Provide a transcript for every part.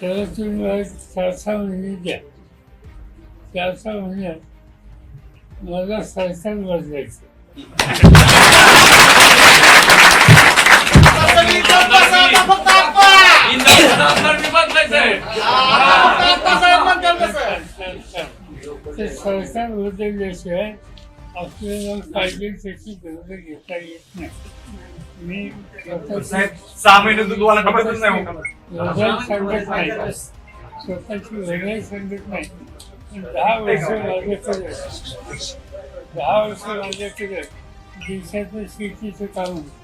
तुम्ही मला चार सहा महिने द्या चार सहा महिन्यात मला सरकार बदलायचं ते सरकार बदलल्याशिवाय आपल्याला पाहिजे त्याची गरज घेता येत नाही. मी साहेब सहा महिने वाला टोमॅटोच नाही हो. वेगळं सांगत नाही. स्वतःची वेगळी सांगत नाही. पण दहा वर्ष माझ्याकडे दहा वर्ष माझ्याकडे देशाचं शेतीचं काम. होतं.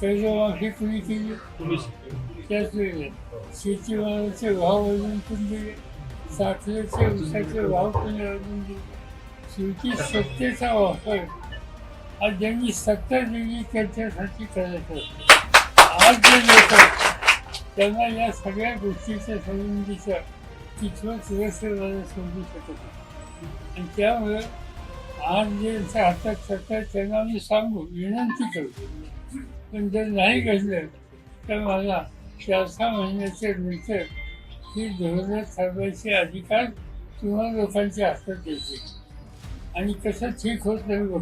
कर्जमाफी कुणी केली त्याच वेळेला शेतीमालाचे भाव अजून पण दिले साखरेचे ऊसाचे भाव पण अजून दिले? शेवटी सत्तेचा वापर. आज ज्यांनी सत्ता दिली त्यांच्यासाठी करत होते आज जे लोक त्यांना या सगळ्या गोष्टीच्या संबंधीच्या कितवत रसवाला समजू शकत नाही. आणि त्यामुळे आज ज्यांच्या हातात सत्ता आहे, त्यांना मी सांगू विनंती करतो. पण जर नाही घडलं तर मला चार सहा महिन्याचे नंतर ही धोरणं ठरवायचे अधिकार तुम्हा लोकांच्या हातात द्यायचे. आणि कसं ठीक होत नाही बघ.